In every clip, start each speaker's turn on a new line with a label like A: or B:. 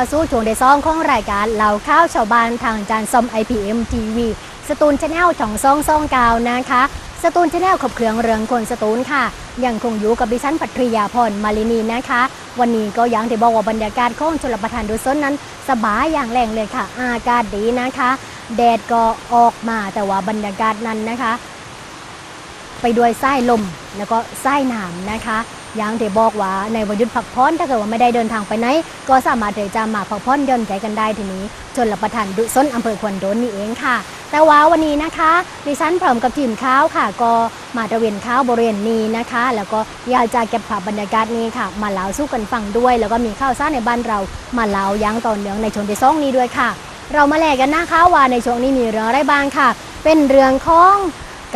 A: าสู่ช่วงเดซองของรายการเหล่าข้าวชาวบ้านทางจานซอม IPM TV สตูนชาแนลช่องซองซองกาวนะคะ สตูนชาแนลขบเครื่องเรืองคนสตูนค่ะ ยังคงอยู่กับดิฉันปัทริยาพรมาลินีนะคะ วันนี้ก็อยังที่บอกว่าบรรยากาศของชลประทานดูส้นนั้น สบายอย่างแรงเลยค่ะ อากาศดีนะคะ แดดก็ออกมาแต่ว่าบรรยากาศนั้นนะคะ ไปด้วยไส้ลมแล้วก็ไส้หนามนะคะ อย่างที่บอกว่าในวันหยุดพักผ่อนถ้าเกิดว่าไม่ได้เดินทางไปไหน ก็สามารถที่จะมาพักผ่อนย่อนใจกันได้ที่นี้ชนรับประทานดุส้นอำเภอควนโดนนี่เองค่ะ แต่ว่าวันนี้นะคะดิฉันพร้อมกับทีมข้าวค่ะ ก็มาตะเวนข้าวบริเวณนี้นะคะ แล้วก็อยากจะเก็บภาพบรรยากาศนี้ค่ะ มาเล่าสู้กันฟังด้วย แล้วก็มีข้าวสาในบ้านเรา มาเล่ายังต่อเนื่องในชนที่ซ่องนี้ด้วยค่ะ เรามาแลกกันนะคะว่าในช่วงนี้มีเรื่องอะไรบ้างค่ะ เป็นเรื่องของ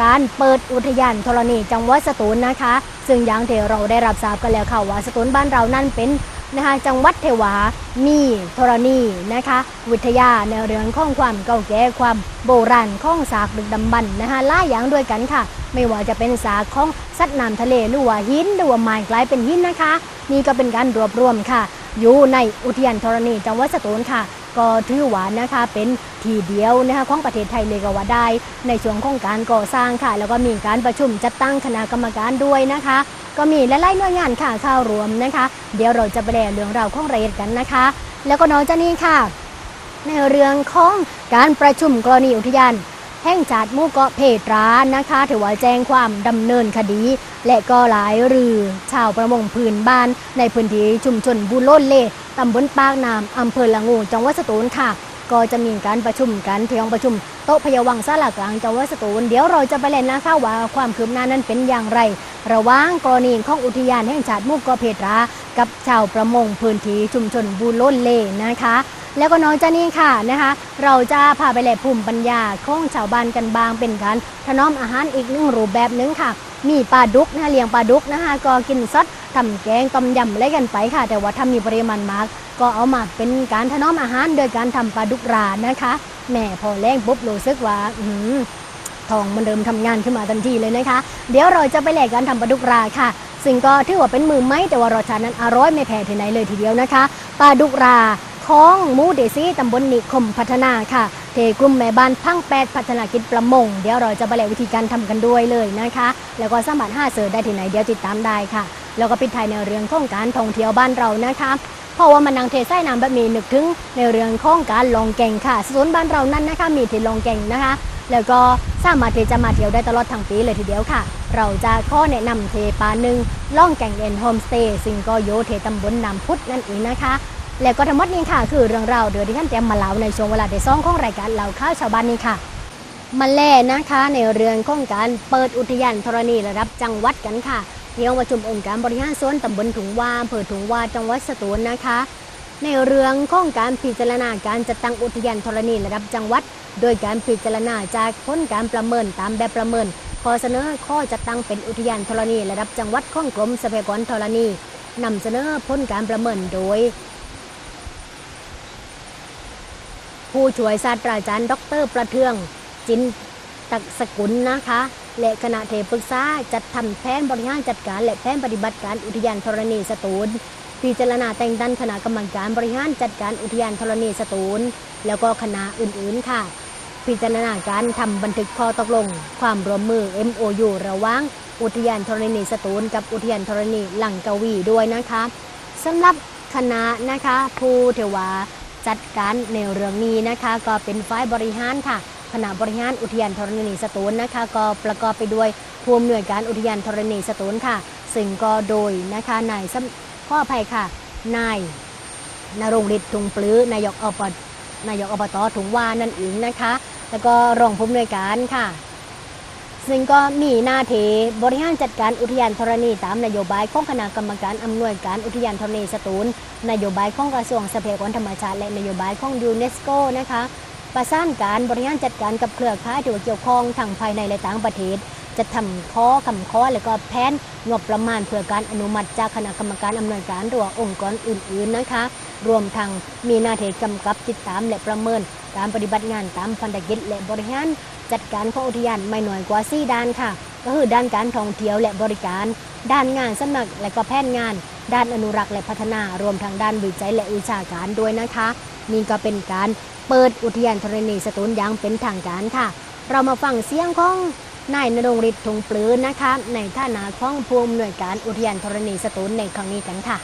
A: การเปิดอุทยานธรณีจังหวัดสตูลนะคะ ซึ่งอย่างที่เราได้รับทราบกันแล้วค่ะว่าสตูลบ้านเรานั่นเป็นนะคะจังหวัดเทวา มีธรณีนะคะ วิทยาในเรื่องของความเก่าแก่ความโบราณของสากดึกดำบรรนะคะล่ายอย่างด้วยกันค่ะ ไม่ว่าจะเป็นสากของสัตว์น้ำทะเลหรือว่าหินหรือว่าไม้กลายเป็นหินนะคะ นี่ก็เป็นการรวบรวมค่ะ อยู่ในอุทยานธรณีจังหวัดสตูลค่ะ ก็ถือว่านะคะเป็นทีเดียวนะคะของประเทศไทยเลยก็ว่าได้ ในช่วงของการก่อสร้างค่ะ แล้วก็มีการประชุมจัดตั้งคณะกรรมการด้วยนะคะ ก็มีหลายๆหน่วยงานค่ะเข้ารวมนะคะ เดี๋ยวเราจะไปแลเรื่องราวของรายละเอียดกันนะคะ แล้วก็นอกจากนี้ค่ะ ในเรื่องของการประชุมกรณีอุทยาน แห่งชาติหมู่เกาะเพตรานะคะ ถือว่าแจ้งความดำเนินคดี และก็หลายรือชาวประมงพื้นบ้าน ในพื้นที่ชุมชนบุโลนเล่ตำบลปากน้ำอำเภอละงูจังหวัดสตูลค่ะ ก็จะมีการประชุมกันที่ห้องประชุมโต๊ะพยาวังสลากลางจังหวัดสตูลเดี๋ยวเราจะไปเล่นนะคะว่าความคืบหน้านั้นเป็นอย่างไร ระหว่างกรณีของอุทยานแห่งชาติมู่เกาะเพตรา กับชาวประมงพื้นที่ชุมชนบุโลนเล่นะคะ แล้วก็น้อกจานี้ค่ะนะคะ เราจะพาไปแหลภูมิปัญญาของชาวบ้านกันบางเป็นการถนอมอาหารอีกหนึ่งรูปแบบหนึ่งค่ะ มีปลาดุกนะคะเลี้ยงปลาดุกนะคะก็กินซดทำแกงต้มยำอะไรกันไปค่ะ แต่ว่าถ้ามีปริมาณมากก็เอามาเป็นการถนอมอาหารโดยการทำปลาดุกรานะคะแหม่พอแรงปุ๊บรู้สึกว่าอื้อหือทองมันเริ่มทำงานขึ้นมาทันทีเลยนะคะ เดี๋ยวเราจะไปแหลกการทำปลาดุกราค่ะ ซึ่งก็ถือว่าเป็นมือไม้แต่ว่ารสชาตินั้นอร่อยไม่แพ้ที่ไหนเลยทีเดียวนะคะปลาดุกรา ของมูเดซี่ตำบลนิคมพัฒนาค่ะเทกลุ่มแม่บ้านพังแปดพัฒนากิจประมง เดี๋ยวเราจะไปแลวิธีการทำกันด้วยเลยนะคะ แล้วก็สามารถห้าเสิร์ได้ที่ไหนเดี๋ยวติดตามได้ค่ะ แล้วก็ปิดท้ายในเรื่องของการท่องเที่ยวบ้านเรานะคะเพราะว่ามันนังเทไส้น้ำแบบนี้นึกถึงในเรื่องของการลองแก่งค่ะส่วนบ้านเรานั้นนะคะมีที่ลองแก่งนะคะ แล้วก็สามารถที่จะมาเที่ยวได้ตลอดทั้งปีเลยทีเดียวค่ะ เราจะข้อแนะนำเทปาหนึ่งล่องแก่งเอ็นโฮมสเตย์ซึ่งก็โยเทตำบลน้ำพุทธนั่นเองนะคะ แล้วก็ทั้งหมดนี้ค่ะ คือเรื่องราวเดือที่ท่านแจมมาเล่าในช่วงเวลาที่องของรายการเล่าข้าวชาวบ้านนี้ค่ะมาแล่นะคะในเรื่องของการเปิดอุทยานธรณีระดับจังหวัดกันค่ะที่ห้องประชุมองค์การบริหารส่วนตำบลถุงว่าอำเภอถุงว่าจังหวัดสตูลนะคะ ในเรื่องของการพิจารณาการจัดตั้งอุทยานธรณีระดับจังหวัด โดยการพิจารณาจากผลการประเมินตามแบบประเมินขอเสนอข้อจัดตั้งเป็นอุทยานธรณีระดับจังหวัดของกรมทรัพยากรธรณีนำเสนอผลการประเมินโดย ผู้ช่วยศาสตราจารย์ ดร ประเทือง จินตักสกุลนะคะ และคณะเทปรึกษาจัดทำแผนบริหารจัดการ และแผนปฏิบัติการอุทยานธรณีสตูลพิจารณาแต่งตั้งคณะกรรมการบริหารจัดการอุทยานธรณีสตูล แล้วก็คณะอื่นๆค่ะ พิจารณาการทำบันทึกข้อตกลง ความร่วมมือ MOU ระหว่างอุทยานธรณีสตูล กับอุทยานธรณีหลังกวีด้วยนะคะสำหรับคณะนะคะผู้เทวา จัดการในเรื่องนี้นะคะ ก็เป็นฝ่ายบริหารค่ะคณะบริหารอุทยานธรณีสตูลนะคะ ก็ประกอบไปด้วยผู้อำนวยการอุทยานธรณีสตูลค่ะ ซึ่งก็โดยนะคะนายข้อภัยค่ะนายนรงฤทธิ์ทุงปลื้อนายกอบนายกอบตถุงว่านั่นเองนะคะ แล้วก็รองผู้อำนวยการค่ะ ซึ่งก็มีหน้าที่บริหารจัดการอุทยานธรณีตามนโยบายของคณะกรรมการอำนวยการอุทยานธรณีสตูลนโยบายของกระทรวงทรัพยากรธรรมชาติและนโยบายของยูเนสโกนะคะประสานการบริหารจัดการกับเครือข่ายที่เกี่ยวข้องทั้งภายในและต่างประเทศจะทำข้อคำข้อและก็แผนงบประมาณเพื่อการอนุมัติจากคณะกรรมการอำนวยการหรือว่าองค์กรอื่น ๆนะคะ รวมทั้งมีหน้าที่กำกับติดตามและประเมินการปฏิบัติงานตามพันธกิจและบริหาร จัดการของอุทยานไม่หน้อยกว่า4ด้านค่ะ ก็คือด้านการท่องเที่ยวและบริการ ด้านงานสมัครและก็แผนงาน ด้านอนุรักษ์และพัฒนารวมทั้งด้านวิจัยและวิชาการด้วยนะคะ นี่ก็เป็นการเปิดอุทยานธรณีสตูลอย่างเป็นทางการค่ะ เรามาฟังเสียงของนายนรงฤทธิ์ทงปลื้นนะคะ ในฐานะของผู้อำนวยการอุทยานธรณีสตูลในครั้งนี้กันค่ะ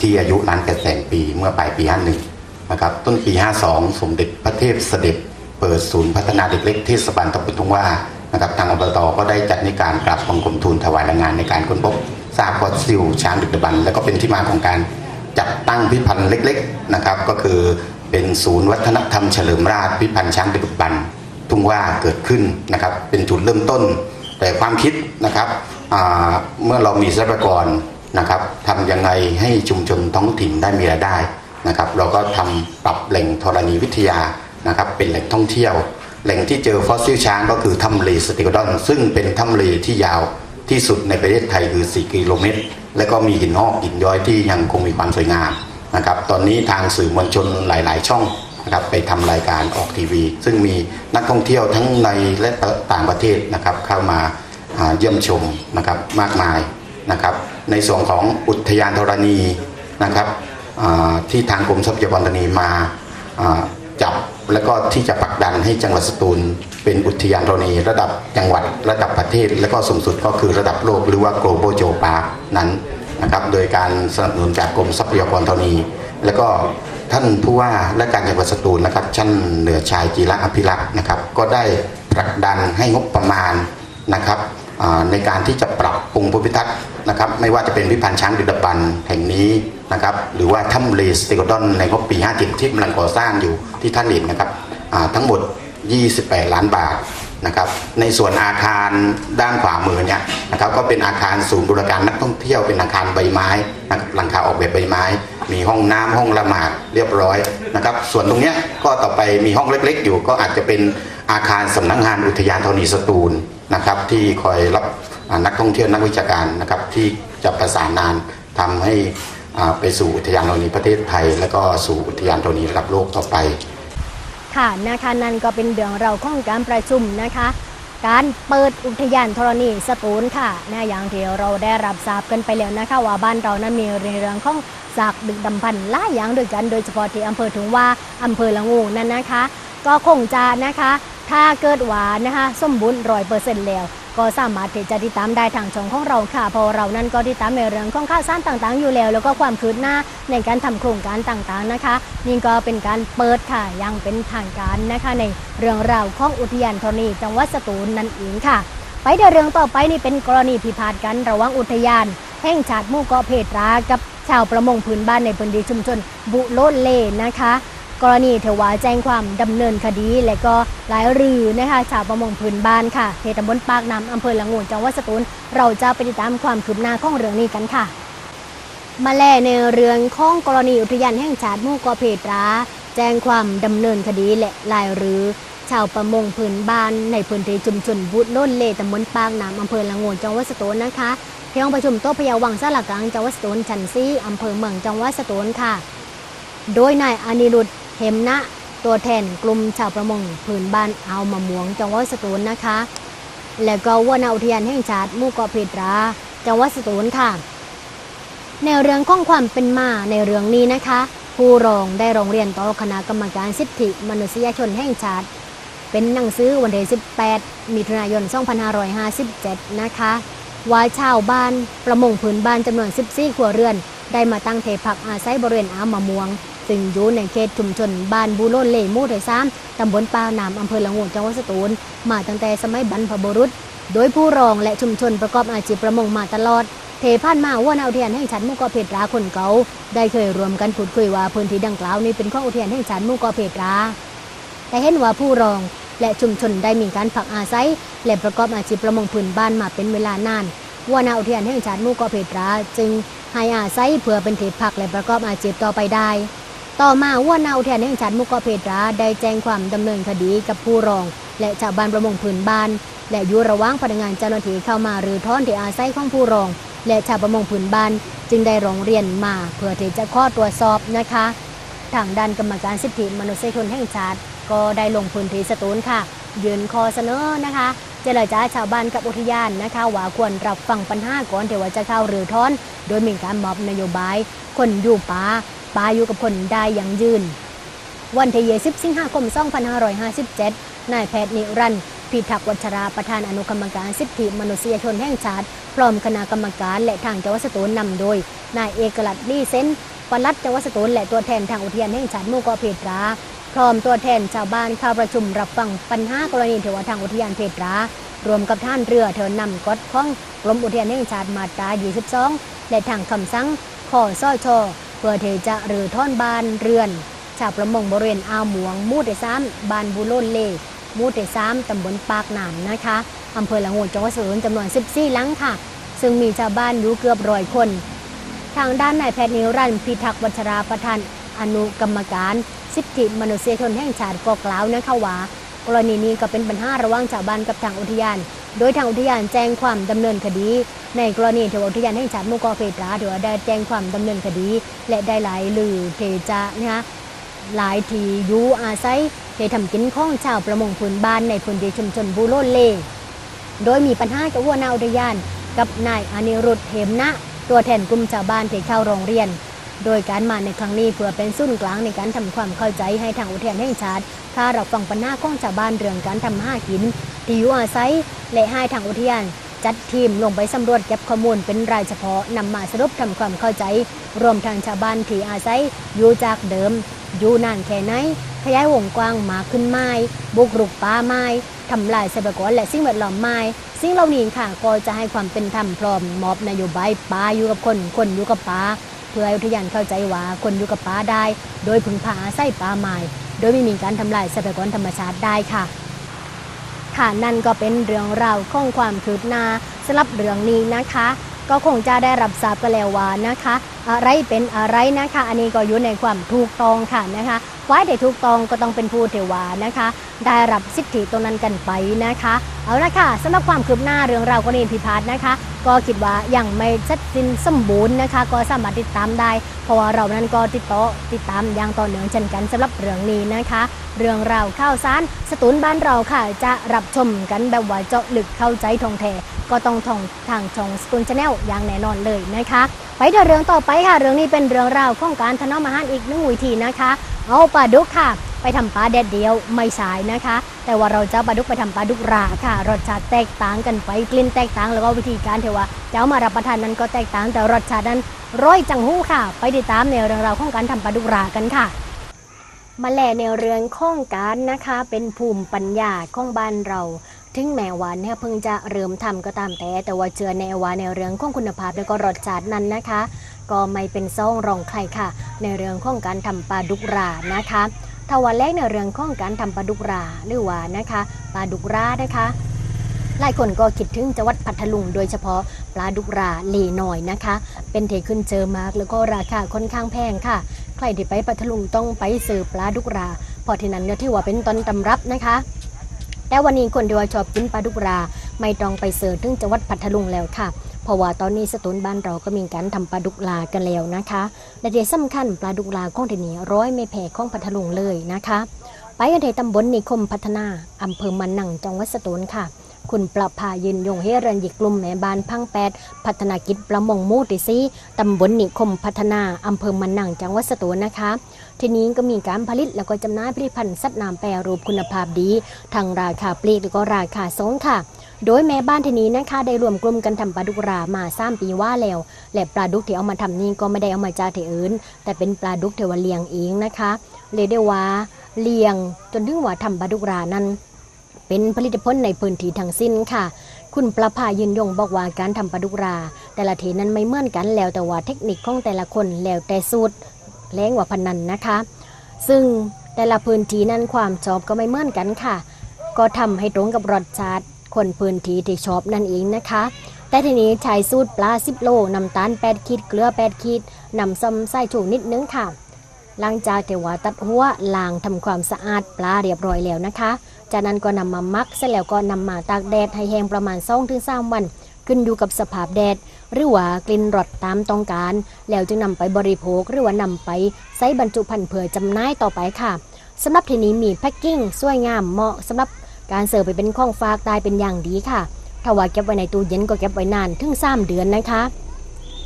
B: ที่อายุนานแปดแสนปีเมื่อปลายปี 51 นะครับ ต้นปี 52 สมเด็จพระเทพเสด็จ เปิดศูนย์พัฒนาเด็กเล็กเทศบาลตำบลทุ่งว่านะครับทางอบตก็ได้จัดในการกราบบังคมทูลถวายรายงานในการค้นพบซากฟอสซิลช้างดึกดำบรรพ์และก็เป็นที่มาของการจัดตั้งพิพิธภัณฑ์เล็กๆนะครับก็คือเป็นศูนย์วัฒนธรรมเฉลิมราชพิพิธภัณฑ์ช้างดึกดำบรรพ์ทุ่งว่าเกิดขึ้นนะครับเป็นจุดเริ่มต้น แต่ความคิดนะครับเมื่อเรามีทรัพยากรนะครับทำยังไงให้ชุมชนท้องถิ่นได้มีรายได้นะครับ เราก็ทำปรับแหล่งธรณีวิทยา นะครับเป็นแหล่งท่องเที่ยว แหล่งที่เจอฟอสซิลช้างก็คือถ้ำเลสติกดอน ซึ่งเป็นถ้ำเลที่ยาวที่สุดในประเทศไทยคือ 4 กิโลเมตร และก็มีหินหอกหินย้อยที่ยังคงมีความสวยงามนะครับตอนนี้ทางสื่อมวลชนหลาย ๆ ช่องนะครับไปทำรายการออกทีวี ซึ่งมีนักท่องเที่ยวทั้งในและต่างประเทศนะครับเข้ามาเยี่ยมชมนะครับมากมายนะครับในส่วนของอุทยานธรณีนะครับที่ทางกรมทรัพยากรธรณีมาจับ แล้วก็ที่จะผลักดันให้จังหวัดสตูล เป็นอุทยานธรณีระดับจังหวัดระดับประเทศ และก็สูงสุดก็คือระดับโลกหรือว่า global geopark นั้นนะครับโดยการสนับสนุนจากกรมทรัพยากรธรณี แล้วก็ท่านผู้ว่าและการจังหวัดสตูลนะครับชั้นเหนือชายจีระอภิรักษ์นะครับก็ได้ผลักดันให้งบประมาณนะครับในการที่จะปรับปรุงภูมิทัศน์นะครับไม่ว่าจะเป็นพิพิธภัณฑ์ช้างดึกดบรรพ์แห่งนี้ นะครับหรือว่าถ้ำเลสเตโกดอนในงบปี57ที่กำลังก่อสร้างอยู่ที่ท่านเห็นนะครับทั้งหมด 28 ล้านบาทนะครับในส่วนอาคารด้านขวามือเนี่ยนะครับก็เป็นอาคารศูนย์บริการนักท่องเที่ยวเป็นอาคารใบไม้นะครับหลังคาออกแบบใบไม้ มีห้องน้ำห้องละหมาดเรียบร้อยนะครับส่วนตรงเนี้ยก็ต่อไปมีห้องเล็ก ๆ อยู่ก็อาจจะเป็นอาคารสำนักงานอุทยานธรณีสตูลนะครับที่คอยรับนักท่องเที่ยวนักวิชาการนะครับที่จะประสานงานทำให้ ไปสู่อุทยานธรณีประเทศไทย และก็สู่อุทยานธรณีระดับโลกต่อไป
A: ค่ะนะคะนั่นก็เป็นเรื่องเราของการประชุมนะคะ การเปิดอุทยานธรณีสตูลค่ะนะอย่างที่เราได้รับทราบกันไปแล้วนะคะ ว่าบ้านเรานั้นมีเรื่องของสากดึกดำพันหลายอย่างด้วยกันโดยเฉพาะที่อำเภอถุงว่าอำเภอละงูนั่นนะคะ ก็คงจะนะคะ ถ้าเกิดหว่านะคะ สมบูรณ์ร้อยเปอร์เซ็นต์แล้ว ก็สามารถที่จะติดตามได้ทางช่องของเราค่ะเพราะเรานั้นก็ติดตามในเรื่องของข่าวสารต่างๆ อยู่แล้ว แล้วก็ความคืบหน้าในการทำโครงการต่างๆนะคะ นี่ก็เป็นการเปิดค่ะยังเป็นทางการนะคะ ในเรื่องราวของอุทยานธรณีจังหวัดสตูลนั่นเองค่ะ ไปเดเรื่องต่อไปนี่เป็นกรณีพิพาทกันระหว่างอุทยาน แห่งชาติหมู่เกาะเพตรากับชาวประมงพื้นบ้านในพื้นที่ชุมชนบุโลเลนะคะ กรณีเทวาแจ้งความดำเนินคดี และก็หลายรือนะคะชาวประมงพื้นบ้านค่ะเทตำบลปากน้ำอำเภอละงูจังหวัดสตูลเราจะไปติดตามความคืบหน้าของเรื่องนี้กันค่ะ มาแลในเรื่องของกรณีอุทยานแห่งชาติมู่กาะเพตรา แจ้งความดำเนินคดีและหลายรือชาวประมงพื้นบ้านในพื้นที่ชุมชนบุโลดเลตำบลปากน้ำอำเภอละงูจังหวัดสตูลนะคะที่ห้องประชุมโต๊ะพยาวังสลักกลางจังหวัดสตูลชันซีอำเภอเมืองจังหวัดสตูลค่ะ โดยนายอานิรุต เหมนะ ตัวแทนกลุ่มชาวประมงพื้นบ้านเอามะม่วงจังหวัดสตูลนะคะ และก็หัวนาอุทยานแห่งชาติมู่เกาะเพตราจังหวัดสตูลค่ะ ในเรื่องข้องความเป็นมาในเรื่องนี้นะคะ ผู้รองได้ร้องเรียนต่อคณะกรรมการสิทธิมนุษยชนแห่งชาติ เป็นหนังสือวันที่18 มิถุนายน 2557 นะคะว่าชาวบ้านประมงพื้นบ้านจำนวน 14 ครัวเรือน ได้มาตั้งเทพักอาศัยบริเวณอามะม่วง ซึ่งอยู่ในเขตชุมชนบ้านบูโลนเลหมู่ที่3ตำบลปาน้ำอำเภอละงูจังหวัดสตูล มาตั้งแต่สมัยบรรพบุรุษ โดยผู้รองและชุมชนประกอบอาชีพประมงมาตลอด เทพานมาว่านาอุทยานแห่งชาติมู่เกาะเพตราคนเกาได้เคยรวมกันพูดคุยว่าพื้นที่ดังกล่าวนี้เป็นของอุทยานแห่งชาติมู่เกาะเพตราแต่เห็นว่าผู้รองและชุมชนได้มีการผักอาศัย และประกอบอาชีพประมงพื้นบ้านมาเป็นเวลานานว่านาอุทยานแห่งชาติมู่เกาะเพตราจึงให้อาศัยเพื่อเป็นที่พักและประกอบอาชีพต่อไปได้ ต่อมาว่านาอุทยานแห่งชาติมู่เกาะเพตราได้แจ้งความดำเนินคดีกับผู้รอง และชาวบ้านประมงพื้นบ้าน และอยู่ระหว่างพนักงานเจ้าหน้าที่เข้ามาหรือทอนที่อาศัยของผู้รอง และชาวประมงพื้นบ้าน จึงได้ร้องเรียนมา เพื่อที่จะข้อตรวจสอบนะคะ ทางด้านกรรมการสิทธิมนุษยชนแห่งชาติ ก็ได้ลงพื้นที่สตูลค่ะ ยืนคอเสนอนะคะเจรจาชาวบ้านกับอุทยานนะคะว่าควรรับฟังปัญหาก่อนที่ว่าจะเข้าหรือทอน โดยมีการมอบนโยบาย คนอยู่ป่า ปาอยู่กับคนได้อย่างยืน วันที่20สิงหาคม 2557 นายแพทย์นิรันดร์พิทักษ์วัชราประธานอนุกรรมการสิทธิมนุษยชนแห่งชาติ พร้อมคณะกรรมการและทางจังหวัดสตูลนำโดย นายเอกลักษณ์ลีเซนปลัดจังหวัดสตูลและตัวแทนทางอุทยานแห่งชาติมู่เกาะเพตรา พร้อมตัวแทนชาวบ้านเข้าประชุมรับฟังปัญหากรณีเทวทางอุทยานเพตรารวมกับท่านเรือเธอนำกฎข้องกรมอุทยานแห่งชาติมาตรา 22 และทางคำสั่งขอซ้อชอ พื่อเทจะหรือท่อนบานเรือน ชาวประมงบริเวณอ่าวหมวงมู่ที่สามบ้านบุโลนเล่มู่ที่สามตำบลปากหนามนะคะอำเภอละงูจังหวัดสุรินทร์จำนวน 14 หลังค่ะ ซึ่งมีชาวบ้านอยู่เกือบร้อยคน ทางด้านนายแพทย์นิรันดร์พิทักษ์วัชราประธานอนุกรรมการสิทธิมนุษยชนแห่งชาติก็กล่าวนะคะว่ากรณีนี้ก็เป็นปัญหาระหว่างชาวบ้านกับทางอุทยาน โดยทางอุทยานแจ้งความดำเนินคดี ในกรณีที่ว่าอุทยานแห่งชาติมู่เกาะเพตราถือว่าได้แจ้งความดำเนินคดี และได้หลายลือเทจะนะคะหลายทียูอาศัยเททำกินข้องชาวประมงพื้นบ้านในพื้นที่ชุมชนบูโลเล่โดยมีปัญหากับหัวหน้าอุทยาน กับนายอนิรุธเหมนะ ตัวแทนกลุ่มชาวบ้านที่เข้าโรงเรียน โดยการมาในครั้งนี้เพื่อเป็นศูนย์กลางในการทำความเข้าใจให้ทางอุทยานแห่งชาติถ้าเราฟังปัญหาของชาวบ้านเรื่องการทำห้ากิน ที่อยู่อาศัยและให้ทางอุทยาน จัดทีมลงไปสำรวจเก็บข้อมูลเป็นรายเฉพาะนำมาสรุปทำความเข้าใจ รวมทางชาวบ้านที่อาศัยอยู่จากเดิม อยู่นานแค่ไหนขยายวงกว้างมากขึ้นไหมบุกรุกป่าไม้ทำลายทรัพยากรและสิ่งแวดล้อมไม้สิ่งเหล่านี้ค่ะก็จะให้ความเป็นธรรมพร้อมมอบนโยบายป่าอยู่กับคนคนอยู่กับป่าเพื่อให้อุทยานเข้าใจว่าคนอยู่กับป่าได้ โดยพึ่งพาอาศัยป่าไม้โดยไม่มีการทำลายทรัพยากรธรรมชาติได้ค่ะ ค่ะนั่นก็เป็นเรื่องราวของความคืบหน้าสำหรับเรื่องนี้นะคะ ก็คงจะได้รับทราบกันแล้วว่านะคะ อะไรเป็นอะไรนะคะ อันนี้ก็อยู่ในความถูกต้องค่ะนะคะฝ่ายที่ถูกต้องก็ต้องเป็นผู้เทวานะคะ ได้รับสิทธิตรงนั้นกันไปนะคะ เอาละค่ะสำหรับความคืบหน้าเรื่องราวกรณีพิพาทนะคะ ก็คิดว่ายังไม่เสร็จนสมบูรณ์นะคะ ก็สามารถติดตามได้ เพราะว่าเรานั้นก็ติดต่อติดตามอย่างต่อเนื่องเช่นกันสำหรับเรื่องนี้นะคะ เรื่องราวข่าวสารสตูนบ้านเราค่ะ จะรับชมกันแบบว่าเจาะลึกเข้าใจทองแท้ก็ต้องท่องทางช่องสตูนชาแนลอย่างแน่นอนเลยนะคะ ไปเถอเรื่องต่อไปค่ะ เรื่องนี้เป็นเรื่องราวของการถนอมอาหารอีกหนึ่งวิธีนะคะ เอาปลาดุกค่ะ ไปทำปลาแดดเดียวไม่สายนะคะ แต่ว่าเราจะเอาปลาดุกไปทำปลาดุกราค่ะ รสชาติแตกต่างกันไปกลิ่นแตกต่างแล้วก็วิธีการเทว่าจะเอามารับประทานนั้นก็แตกต่างแต่รสชาตินั้นร้อยจังหู้ค่ะ ไปติดตามในเรื่องราวของการทำปลาดุกรากันค่ะมาแลในเรื่องข้องการนะคะ เป็นภูมิปัญญาของบ้านเรา ถึงแม้ว่าเนี่ยเพิ่งจะเริ่มทำก็ตามแต่ แต่ว่าเชื่อในว่าในเรื่องของคุณภาพและก็รสชาตินั้นนะคะ ก็ไม่เป็นซ่องรองใครค่ะ ในเรื่องของการทำปลาดุกรานะคะ ถ้าวันแรกในเรื่องของการทำปลาดุกราหรือว่านะคะปลาดุกรานะคะหลายคนก็คิดถึงจังหวัดพัทลุงโดยเฉพาะปลาดุกราเลหน่อยนะคะ เป็นเทขึ้นเจอมากแล้วก็ราคาค่อนข้างแพงค่ะ ใครที่ไปพัทลุงต้องไปซื้อปลาดุกราเพราะที่นั้นเนี่ยที่ว่าเป็นต้นตำรับนะคะแต่วันนี้คนที่ว่าชอบกินปลาดุกรา ไม่ต้องไปเสิร์ชถึงจังหวัดพัทลุงแล้วค่ะ เพราะว่าตอนนี้สตูลบ้านเราก็มีการทำปลาดุกลากันแล้วนะคะและที่สำคัญปลาดุกลาของที่นี่ร้อยไม่แพ้ของพัทลุงเลยนะคะ ไปกันที่ตำบลนิคมพัฒนาอำเภอมันนังจังหวัดสตูลค่ะ คุณประภายืนยงเฮรันยิกลุ่มแม่บ้านพังแปดพัฒนากิจประมงมูติซีตำบลนิคมพัฒนาอำเภอมันนังจังหวัดสตูลนะคะทีนี้ก็มีการผลิตแล้วก็จำหน่ายผลิตภัณฑ์สัตว์น้ำแปรรูปคุณภาพดีทางราคาปลีกแล้วก็ราคาส่งค่ะ โดยแม่บ้านที่นี้นะคะได้รวมกลุ่มกันทำปลาดุกรามาสามปีว่าแล้ว และปลาดุกที่เอามาทำนี่ก็ไม่ได้เอามาจากที่อื่น แต่เป็นปลาดุกที่ว่าเลี้ยงเองนะคะเรียกได้ว่าเลี้ยงจนถึงว่าทำปลาดุกรานั้น เป็นผลิตผลในพื้นที่ทั้งสิ้นค่ะคุณประภายืนยงบอกว่าการทำปลาดุกรา แต่ละทีนั้นไม่เหมือนกันแล้วแต่ว่าเทคนิคของแต่ละคนแล้วแต่สูตรแรงกว่าพันนันนะคะ ซึ่งแต่ละพื้นที่นั้นความชอบก็ไม่เหมือนกันค่ะ ก็ทำให้ตรงกับรสชาติ คนพื้นที่ที่ชอบนั่นเองนะคะ แต่ทีนี้ใช้สูตรปลา10โลน้ำตาล8ขีดเกลือ8ขีดนำซ้ำใส่ถุงนิดนึงค่ะ หลังจากเทวาตัดหัวล้างทำความสะอาดปลาเรียบร้อยแล้วนะคะ จากนั้นก็นำมามักเสร็จแล้วก็นำมาตากแดดให้แห้งประมาณ2-3วัน ขึ้นอยู่กับสภาพแดดหรือว่ากลิ่นรสตามต้องการ แล้วจึงนำไปบริโภคหรือว่านำไปใส่บรรจุภัณฑ์เผื่อจำหน่ายต่อไปค่ะสำหรับทีนี้มีแพ็กกิ้งสวยงามเหมาะสำหรับ การเสิร์ฟไปเป็นข้องฝากได้เป็นอย่างดีค่ะ ถ้าว่าเก็บไว้ในตู้เย็นก็เก็บไว้นานถึง3เดือนนะคะ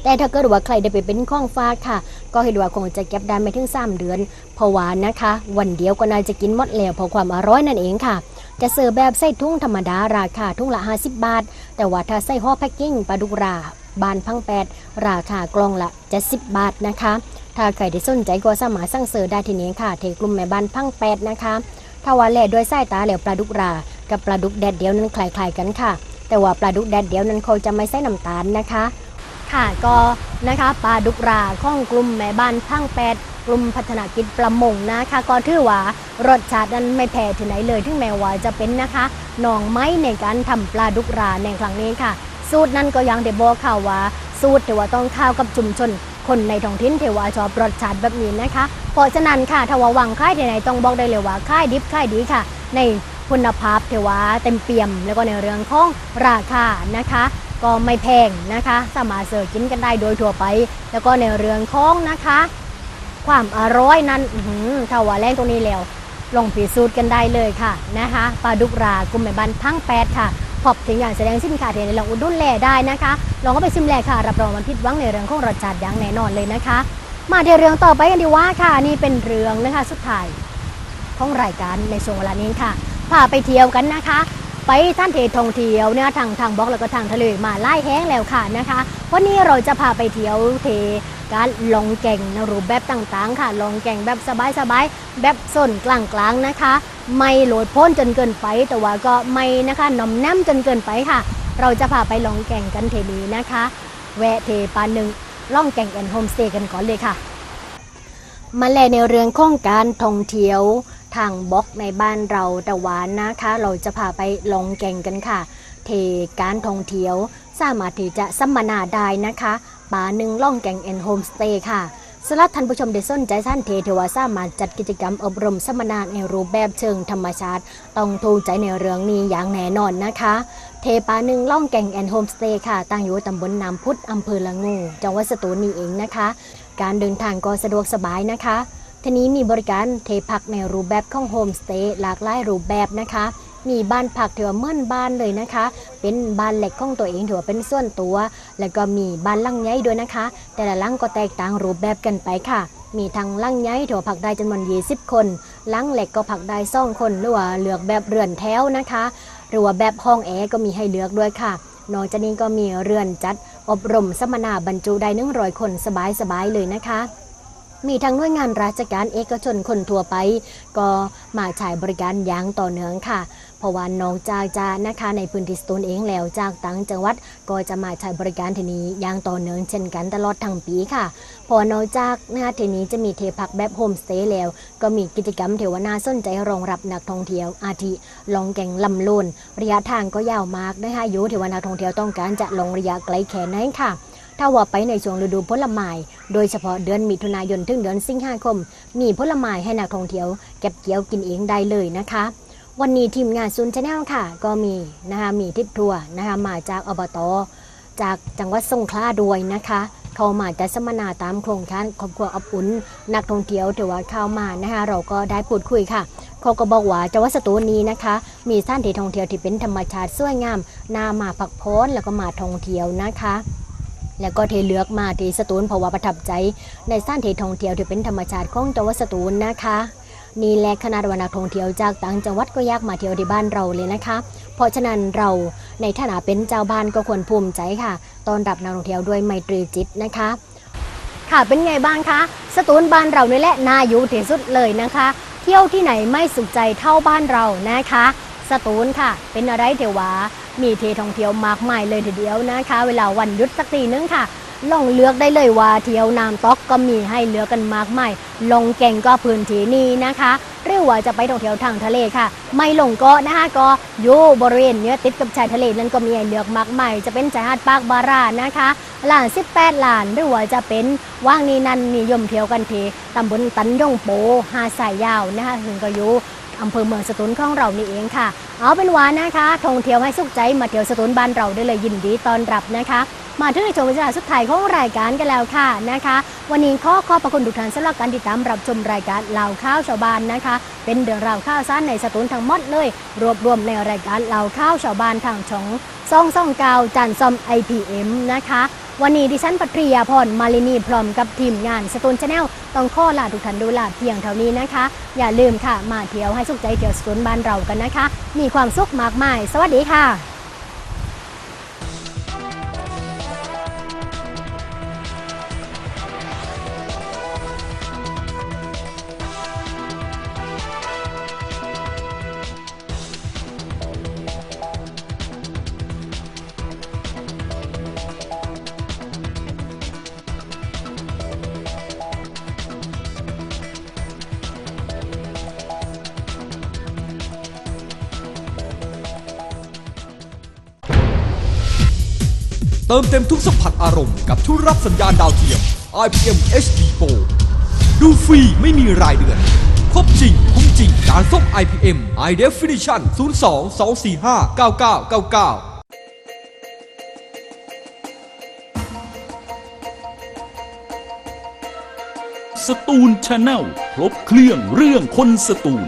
A: แต่ถ้าเกิดว่าใครได้ไปเป็นข้องฝากค่ะ ก็เห็นว่าคงจะเก็บได้ไม่ถึง3เดือน เพราะว่านะคะ วันเดียวก็น่าจะกินหมดแล้วเพราะความอร่อยนั่นเองค่ะ จะเสิร์ฟแบบใส่ทุ่งธรรมดาราคาทุ่งละ 50 บาท แต่ว่าถ้าใส่ห่อแพ็กกิ้งปลาดุกราบานพังแปดราคากล่องละ70บาทนะคะ ถ้าใครได้สนใจก็สามารถสั่งเสิร์ฟได้ที่นี้ค่ะ เทกลุ่มแม่บ้านพังแปดนะคะ ถ้าว่าแลด้วยสายตาแล้วปลาดุกรา กับปลาดุกแดดเดียวนั้นคล้ายๆกันค่ะ แต่ว่าปลาดุกแดดเดียวนั้นเขาจะไม่ใส่น้ำตาลนะคะ ค่ะก็นะคะปลาดุกราข้องกลุ่มแม่บ้านพังแปดกลุ่มพัฒนากิจประมงนะคะก็ถือว่ารสชาตินั้นไม่แพ้ที่ไหนเลยถึงแม้ว่าจะเป็นนะคะหนองไม้ในการทำปลาดุกราในครั้งนี้ค่ะ สูตรนั้นก็ยังได้บอกค่ะว่าสูตรที่ว่าต้องข้าวกับชุมชน คนในท้องถิ่นเทวาชอบรสชาติแบบนี้นะคะ เพราะฉะนั้นค่ะถ้าว่าวังค่ายที่ไหนต้องบอกได้เลยว่าค่ายดิบค่ายดีค่ะ ในคุณภาพเทวาเต็มเปี่ยม แล้วก็ในเรื่องของราคานะคะ ก็ไม่แพงนะคะ สามารถเสิร์ฟกินกันได้โดยทั่วไป แล้วก็ในเรื่องของนะคะ ความอร่อยนั้นอื้อหือถ้าว่าแรงตรงนี้แล้วลองพิสูจน์กันได้เลยค่ะนะคะปลาดุกรากุมแม่บันทั้งแปดค่ะ พบถึงอย่างแสดงสินค้าที่ในลองอุดหนุนแลได้นะคะลองก็ไปชิมแลค่ะรับรองมันผิดหวังในเรื่องของรสชาติอย่างแน่นอนเลยนะคะ มาในเรื่องต่อไปกันดีว่าค่ะนี่เป็นเรื่องนะคะสุดท้ายของรายการในช่วงเวลานี้ค่ะพาไปเที่ยวกันนะคะ ไปท่านเทท่องเที่ยวเนี่ยทางทางบล็อกแล้วก็ทางทะเลมาไล่แห้งแล้วค่ะนะคะ วันนี้เราจะพาไปเที่ยวเทการลองแก่งในรูปแบบต่างๆ ค่ะ ลองแก่งแบบสบายๆ แบบส้นกลางๆนะคะ ไม่โหลดพ้นจนเกินไป แต่ว่าก็ไม่นะคะน่อมแนมจนเกินไปค่ะ เราจะพาไปลองแก่งกันเทนี้นะคะ แวะเทปานหนึ่งล่องแก่งแอนโฮมสเตย์กันก่อนเลยค่ะ มาแลในเรื่องของการท่องเที่ยว ทางบล็อกในบ้านเราต่วานนะคะ เราจะพาไปลองแก่งกันค่ะ เทการท่องเที่ยว สามารถที่จะสัมมนาได้นะคะป่าหนึ่งล่องแก่งแอนโฮมสเตย์ค่ะสำหรับท่านผู้ชมได้สนใจท่านเทเทวาสามารถจัดกิจกรรมอบรมสัมมนาในรูปแบบเชิงธรรมชาติ ต้องถูกใจในเรื่องนี้อย่างแน่นอนนะคะ เทปาหนึ่งล่องแก่งแอนโฮมสเตย์ค่ะ ตั้งอยู่ตำบลน้ำพุทธอำเภอละงู จังหวัดสตูลนี่เองนะคะ การเดินทางก็สะดวกสบายนะคะ ทีนี้มีบริการเทพักในรูปแบบของโฮมสเตย์หลากหลายรูปแบบนะคะ มีบ้านพักถือว่าเมื่อนบ้านเลยนะคะ เป็นบ้านเหล็กของตัวเองถือว่าเป็นส่วนตัว แล้วก็มีบ้านลังใหญ่ด้วยนะคะ แต่ละลังก็แตกต่างรูปแบบกันไปค่ะมีทั้งลังใหญ่ถือว่าพักได้จำนวน20 คนลังเหล็กก็พักได้สองคนหรือว่าเลือกแบบเรือนแถวนะคะ หรือว่าแบบห้องแอร์ก็มีให้เลือกด้วยค่ะ นอกจากนี้ก็มีเรือนจัด อบรมสัมมนาบรรจุได้100คนสบายๆเลยนะคะ มีทั้งหน่วยงานราชการเอกชนคนทั่วไป ก็มาใช้บริการอย่างต่อเนื่องค่ะ เพราะว่านอกจากจะนะคะในพื้นที่สตูลเองแล้วจากต่างจังหวัดก็จะมาใช้บริการที่นี้อย่างต่อเนื่องเช่นกันตลอดทั้งปีค่ะพอนอกจากนะคะที่นี้จะมีเทพักแบบโฮมสเตย์แล้ว ก็มีกิจกรรมเทวนาสนใจรองรับนักท่องเที่ยวอาทิลองแก่งลำโลนระยะทางก็ยาวมากนะคะอยู่ที่ว่าท่องเที่ยวต้องการจะลงระยะไกลแค่ไหนค่ะ ถ้าว่าไปในช่วงฤดูผลไม้โดยเฉพาะเดือนมิถุนายนถึงเดือนสิงหาคม มีผลไม้ให้นักท่องเที่ยวเก็บเกี่ยวกินเองได้เลยนะคะ วันนี้ทีมงานซุนชาแนลค่ะ ก็มีนะคะมีทิปทัวร์นะคะมาจากอบตจากจังหวัดสงขลาด้วยนะคะเขามาจัดสัมมนาตามโครงการครอบครัวอบอุ่นนักท่องเที่ยวถือว่าเข้ามานะคะเราก็ได้พูดคุยค่ะเขาก็บอกว่าจังหวัดสตูลนี้นะคะ มีสถานที่ท่องเที่ยวที่เป็นธรรมชาติสวยงามน่ามาพักผ่อนแล้วก็มาท่องเที่ยวนะคะ แล้วก็เทเลือกมาที่สตูลเพราะว่าประทับใจ ในสถานที่ท่องเที่ยวที่เป็นธรรมชาติของจังหวัดสตูลนะคะนี่แหละขนาดว่านักท่องเที่ยวจากต่างจังหวัดก็ยากมาเที่ยวที่บ้านเราเลยนะคะ เพราะฉะนั้นเราในฐานะเป็นเจ้าบ้านก็ควรภูมิใจค่ะต้อนรับนักท่องเที่ยวด้วยไมตรีจิตนะคะ ค่ะเป็นไงบ้างคะสตูลบ้านเรานี่แหละน่าอยู่ที่สุดเลยนะคะ เที่ยวที่ไหนไม่สุขใจเท่าบ้านเรานะคะ สตูลค่ะ เป็นอะไรเทวา มีที่ท่องเที่ยวมากมายเลยทีเดียวนะคะ เวลาวันหยุดสักทีนึงค่ะลองเลือกได้เลยว่าเที่ยวน้ำตกก็มีให้เลือกกันมากมายลงแก่งก็พื้นที่นี้นะคะหรือว่าจะไปท่องเที่ยวทางทะเลค่ะ ไม่ลงเกาะนะคะก็อยู่บริเวณเนี้ยติดกับชายทะเลนั้นก็มีให้เลือกมากมายจะเป็นชายหาดปากบารานะคะหลาน 18หลานหรือว่าจะเป็นว่างนี้นั้นนิยมเที่ยวกันทีตำบลตันยงโปหาสายยาวนะคะซึ่งก็อยู่ อำเภอเมืองสตูลของเรานี่เองค่ะ เอาเป็นว่านะคะท่องเที่ยวให้สุขใจมาเที่ยวสตูลบ้านเราได้เลยยินดีต้อนรับนะคะ มาถึงในช่วงเวลาสุดท้ายของรายการกันแล้วค่ะนะคะ วันนี้ขอขอบพระคุณทุกท่านสำหรับการติดตามรับชมรายการเล่าข้าวชาวบ้านนะคะ เป็นเรื่องราวข่าวสารในสตูนทั้งหมดเลย รวบรวมในรายการเล่าข้าวชาวบ้านทางช่องซ่องซ่องเกาจันซอม IPM นะคะ วันนี้ดิฉันปัทริยาพรมาลินีพร้อมกับทีมงานสตูนชาแนลต้องข้อลาทุกท่านดูลาเพียงเท่านี้นะคะ อย่าลืมค่ะ มาเที่ยวให้สุขใจเที่ยวสตูนบ้านเรากันนะคะ มีความสุขมากมาย สวัสดีค่ะ
C: เติมเต็มทุกสัมผัสอารมณ์กับทุกรับสัญญาณดาวเทียม IPM HD Pro ดูฟรีไม่มีรายเดือน ครบจริง คุ้มจริง การส่ง IPM High Definition 02 245 9999
D: สตูลชาแนลครบเครื่องเรื่องคนสตูล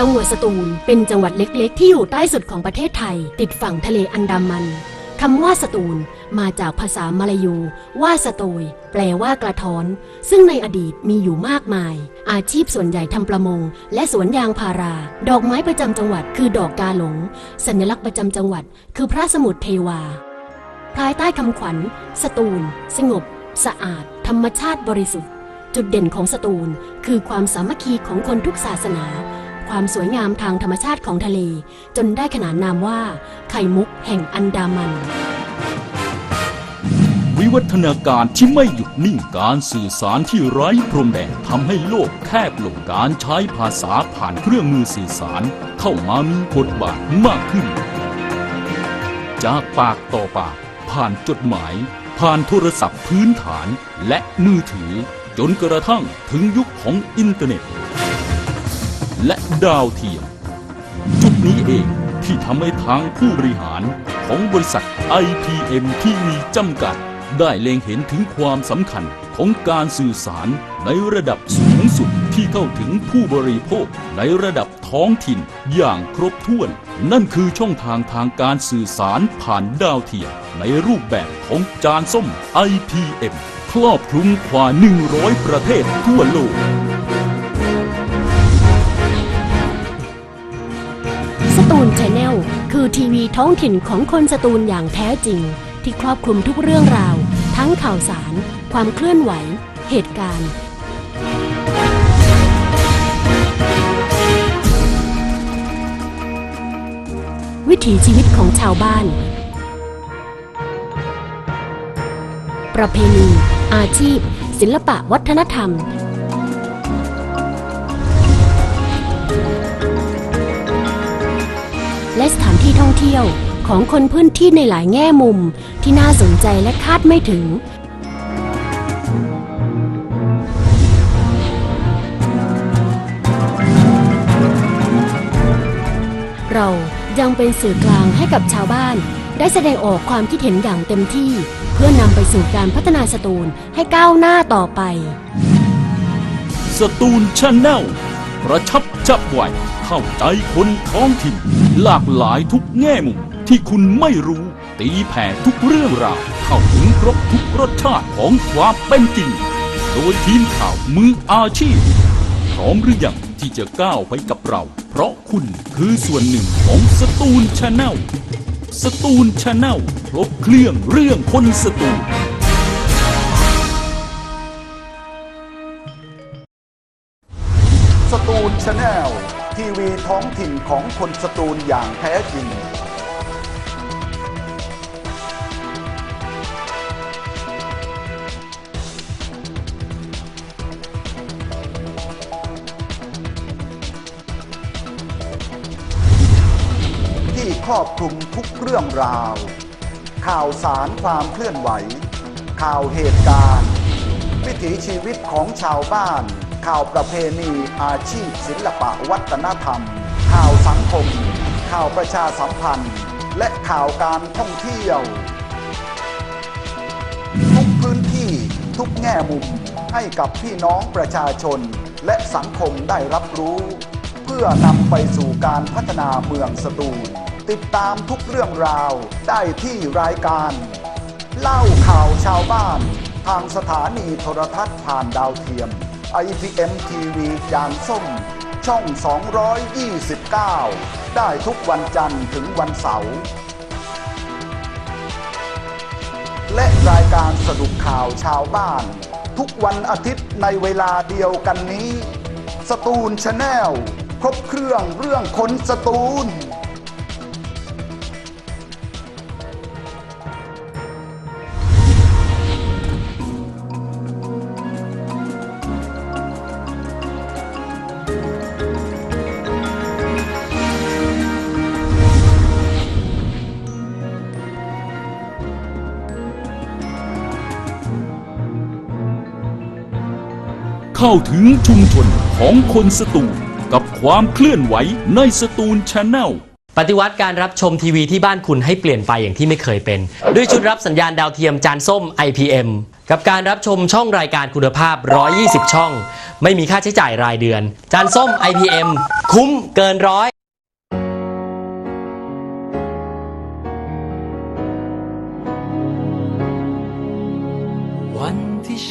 E: จังหวัดสตูล เป็นจังหวัดเล็กๆ ที่อยู่ใต้สุดของประเทศไทย ติดฝั่งทะเลอันดามันคำว่าสตูลมาจากภาษามาลายู ว่าสโตย แปลว่ากระท้อน ซึ่งในอดีตมีอยู่มากมาย อาชีพส่วนใหญ่ทำประมง และสวนยางพารา ดอกไม้ประจำจังหวัดคือดอกกาหลง สัญลักษณ์ประจำจังหวัด คือพระสมุทรเทวา ภายใต้คำขวัญ สตูล สงบ สะอาด ธรรมชาติบริสุทธิ์ จุดเด่นของสตูล คือความสามัคคีของคนทุกศาสนา ความสวยงามทางธรรมชาติของทะเล จนได้ขนานนามว่า ไข่มุกแห่งอันดามัน
D: วิวัฒนาการที่ไม่หยุดนิ่งการสื่อสารที่ไร้พรมแดนทำให้โลกแคบลงการใช้ภาษาผ่านเครื่องมือสื่อสาร เข้ามามีบทบาทมากขึ้น จากปากต่อปาก ผ่านจดหมาย ผ่านโทรศัพท์พื้นฐานและมือถือ จนกระทั่งถึงยุคของอินเทอร์เน็ต และดาวเทียม จุดนี้เองที่ทำให้ทางผู้บริหารของบริษัท IPM TV จำกัด ได้เล็งเห็นถึงความสำคัญของการสื่อสารในระดับสูงสุดที่เข้าถึงผู้บริโภคในระดับท้องถิ่นอย่างครบถ้วน นั่นคือช่องทางทางการสื่อสารผ่านดาวเทียมในรูปแบบของจานส้ม IPM ครอบคลุมกว่า 100 ประเทศทั่วโลก
E: ตูลชาแนลคือทีวีท้องถิ่นของคนสตูลอย่างแท้จริง ที่ครอบคลุมทุกเรื่องราว ทั้งข่าวสาร ความเคลื่อนไหว เหตุการณ์ วิถีชีวิตของชาวบ้าน ประเพณี อาชีพ ศิลปะวัฒนธรรม และสถานที่ท่องเที่ยวของคนพื้นที่ในหลายแง่มุมที่น่าสนใจและคาดไม่ถึง เรายังเป็นสื่อกลางให้กับชาวบ้าน ได้แสดงออกความคิดเห็นอย่างเต็มที่ เพื่อนำไปสู่การพัฒนาสตูลให้ก้าวหน้าต่อไป
D: สตูลชาแนลกระชับจับไว เข้าใจคนท้องถิ่น หลากหลายทุกแง่มุมที่คุณไม่รู้ ตีแผ่ทุกเรื่องราวเข้าถึงครบทุกรสชาติของความเป็นจริง โดยทีมข่าวมืออาชีพพร้อมหรือยังที่จะก้าวไปกับเรา เพราะคุณคือส่วนหนึ่งของสตูลชาแนลสตูลชาแนลครบเครื่องเรื่องคนสตูล
F: สตูลชาแนล ทีวีท้องถิ่นของคนสตูลอย่างแท้จริงที่ครอบคลุมทุกเรื่องราว ข่าวสารความเคลื่อนไหว ข่าวเหตุการณ์ วิถีชีวิตของชาวบ้าน ข่าวประเพณีอาชีพศิลปะวัฒนธรรม ข่าวสังคม ข่าวประชาสัมพันธ์ และข่าวการท่องเที่ยว ทุกพื้นที่ทุกแง่มุมให้กับพี่น้องประชาชน และสังคมได้รับรู้ เพื่อนำไปสู่การพัฒนาเมืองสตูลติดตามทุกเรื่องราวได้ที่รายการ เล่าข่าวชาวบ้าน ทางสถานีโทรทัศน์ผ่านดาวเทียม IPM TV จานส้ม ช่อง 229 ได้ทุกวันจันทร์ถึงวันเสาร์ และรายการสรุปข่าวชาวบ้าน ทุกวันอาทิตย์ในเวลาเดียวกันนี้ สตูลชาแนลครบเครื่องเรื่องคนสตูล
D: เข้าถึงชุมชนของคนสตูลกับความเคลื่อนไหวในสตูลชาแนล
G: ปฏิวัติการรับชมทีวีที่บ้านคุณให้เปลี่ยนไปอย่างที่ไม่เคยเป็น ด้วยชุดรับสัญญาณดาวเทียมจานส้ม IPM กับการรับชมช่องรายการคุณภาพ 120 ช่อง ไม่มีค่าใช้จ่ายรายเดือน จานส้ม IPM คุ้มเกินร้อย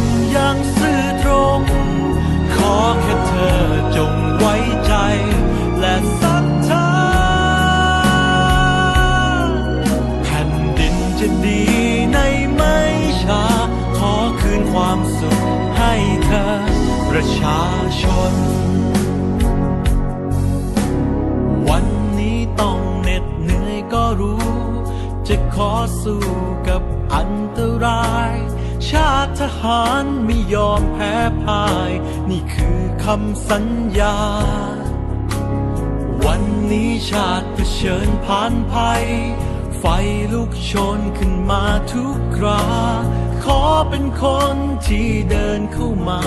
H: ำอย่างซื่อตรง ขอแค่เธอจงไว้ใจ และศรัทธาแผ่นดินจะดีในไม่ช้า ขอคืนความสุขให้เธอ ประชาชน วันนี้ต้องเหน็ดเหนื่อยก็รู้ จะขอสู้กับอันตราย ชาติ ทหารไม่ยอมแพ้พ่าย นี่คือคำสัญญา วันนี้ชาติเผชิญผ่านภัย ไฟลุกโชนขึ้นมาทุกครา ขอเป็นคนที่เดินเข้ามา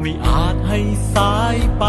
H: ไม่อาจให้สายไป